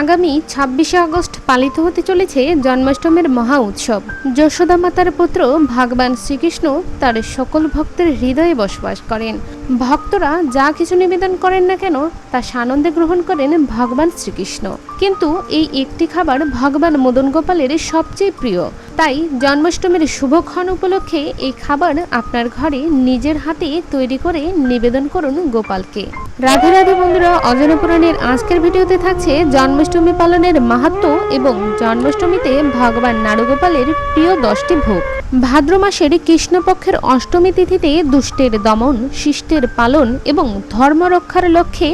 আগামী ছাব্বিশে আগস্ট পালিত হতে চলেছে জন্মাষ্টমীর মহা উৎসব। যশোদা মাতার পুত্র ভগবান শ্রীকৃষ্ণ তার সকল ভক্তের হৃদয়ে বসবাস করেন। ভক্তরা যা কিছু নিবেদন করেন না কেন, তা সানন্দে গ্রহণ করেন ভগবান শ্রীকৃষ্ণ। কিন্তু এই একটি খাবার ভগবান মদন গোপালের সবচেয়ে প্রিয়। তাই জন্মাষ্টমীর শুভক্ষণ উপলক্ষে এই খাবার আপনার ঘরে নিজের হাতে তৈরি করে নিবেদন করুন গোপালকে। রাধে রাধে বন্ধুরা, অজনা পুরাণের আজকের ভিডিওতে থাকছে জন্মাষ্টমী পালনের মাহাত্ম্য এবং জন্মাষ্টমীতে ভগবান নাড়ুগোপালের প্রিয় দশটি ভোগ। ভাদ্র মাসের কৃষ্ণপক্ষের অষ্টমী তিথিতে দুষ্টের দমন, শিষ্টের পালন এবং ধর্ম রক্ষার লক্ষ্যে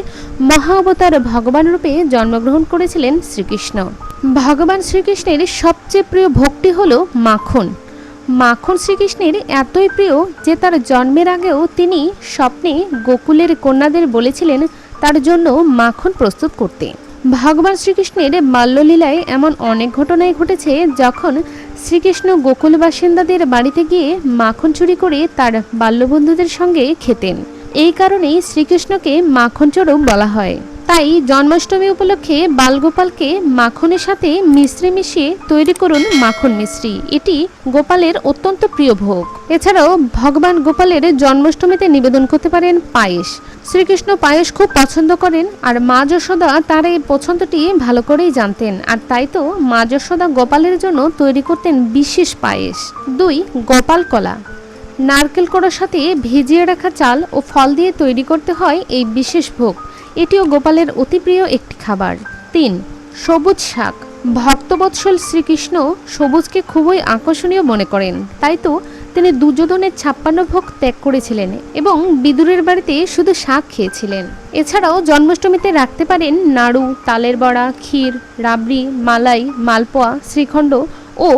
মহা অবতার ভগবান রূপে জন্মগ্রহণ করেছিলেন শ্রীকৃষ্ণ। ভগবান শ্রীকৃষ্ণের সবচেয়ে প্রিয় ভোগটি হল মাখন। মাখন শ্রীকৃষ্ণের এতই প্রিয় যে তার জন্মের আগেও তিনি স্বপ্নে গোকুলের কন্যাদের বলেছিলেন তার জন্য মাখন প্রস্তুত করতে। ভগবান শ্রীকৃষ্ণের বাল্যলীলায় এমন অনেক ঘটনাই ঘটেছে যখন শ্রীকৃষ্ণ গোকুল বাসিন্দাদের বাড়িতে গিয়ে মাখন চুরি করে তার বাল্যবন্ধুদের সঙ্গে খেতেন। এই কারণেই শ্রীকৃষ্ণকে মাখন চোরও বলা হয়। তাই জন্মাষ্টমী উপলক্ষে বালগোপালকে মাখনের সাথে মিশ্রি মিশিয়ে তৈরি করুন মাখন মিশ্রি। এটি গোপালের অত্যন্ত প্রিয় ভোগ। এছাড়াও ভগবান গোপালের জন্মাষ্টমীতে নিবেদন করতে পারেন পায়েস। শ্রীকৃষ্ণ পায়েস খুব পছন্দ করেন আর মা যশোদা তার এই পছন্দটি ভালো করেই জানতেন। আর তাই তো মা যশোদা গোপালের জন্য তৈরি করতেন বিশেষ পায়েস। দুই, গোপাল কলা। নারকেল কড়ার সাথে ভিজিয়ে রাখা চাল ও ফল দিয়ে তৈরি করতে হয় এই বিশেষ ভোগ। এটিও গোপালের অতি প্রিয় একটি খাবার। তিন, সবুজ শাক। ভক্তবৎসল শ্রীকৃষ্ণ সবুজকে খুবই আকর্ষণীয় মনে করেন। তাই তো তিনি দুর্যোধনের ছাপ্পান্ন ভোগ ত্যাগ করেছিলেন এবং বিদুরের বাড়িতে শুধু শাক খেয়েছিলেন। এছাড়াও জন্মাষ্টমীতে রাখতে পারেন নাড়ু, তালের বড়া, ক্ষীর, রাবড়ি, মালাই, মালপোয়া, শ্রীখণ্ড ও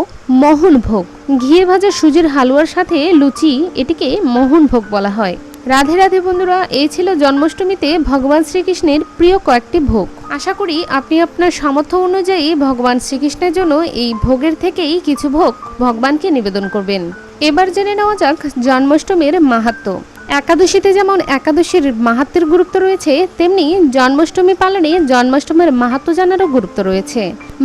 মোহন ভোগ। ঘিয়ে ভাজা সুজির হালুয়ার সাথে লুচি এটিকে মোহন ভোগ বলা হয়। রাধে রাধে বন্ধুরা, এই ছিল জন্মাষ্টমীতে ভগবান শ্রীকৃষ্ণের প্রিয় কয়েকটি ভোগ। আশা করি আপনি আপনার সামর্থ্য অনুযায়ী ভগবান শ্রীকৃষ্ণের জন্য এই ভোগের থেকেই কিছু ভোগ ভগবানকে নিবেদন করবেন। এবার জেনে নেওয়া যাক জন্মাষ্টমীর মাহাত্ম্য একাদশীতে যেমন একাদশীর মাহাত্মের গুরুত্ব রয়েছে, তেমনি জন্মাষ্টমী পালনে জন্মাষ্টমীর মাহাত্ম জানারও গুরুত্ব রয়েছে।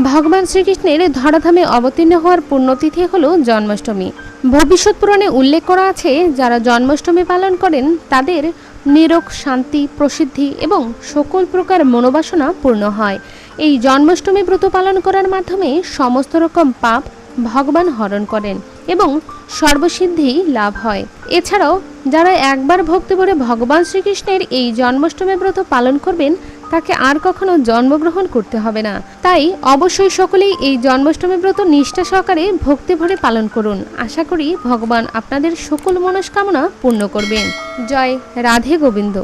ভগবান শ্রীকৃষ্ণের ধরাধামে অবতীর্ণ হওয়ার পুণ্যতিথি হল জন্মাষ্টমী। ভবিষ্যৎ পুরাণে উল্লেখ করা আছে, যারা জন্মাষ্টমী পালন করেন, তাদের নিরোগ শান্তি, প্রসিদ্ধি এবং সকল প্রকার মনোবাসনা পূর্ণ হয়। এই জন্মাষ্টমী ব্রত পালন করার মাধ্যমে সমস্ত রকম পাপ ভগবান হরণ করেন এবং সর্বসিদ্ধি লাভ হয়। এছাড়াও যারা একবার ভক্তি ভরে ভগবান শ্রীকৃষ্ণের এই জন্মাষ্টমী ব্রত পালন করবেন, তাকে আর কখনো জন্মগ্রহণ করতে হবে না। তাই অবশ্যই সকলেই এই জন্মাষ্টমী ব্রত নিষ্ঠা সহকারে ভক্তি ভরে পালন করুন। আশা করি ভগবান আপনাদের সকল মনস্কামনা পূর্ণ করবেন। জয় রাধে গোবিন্দ।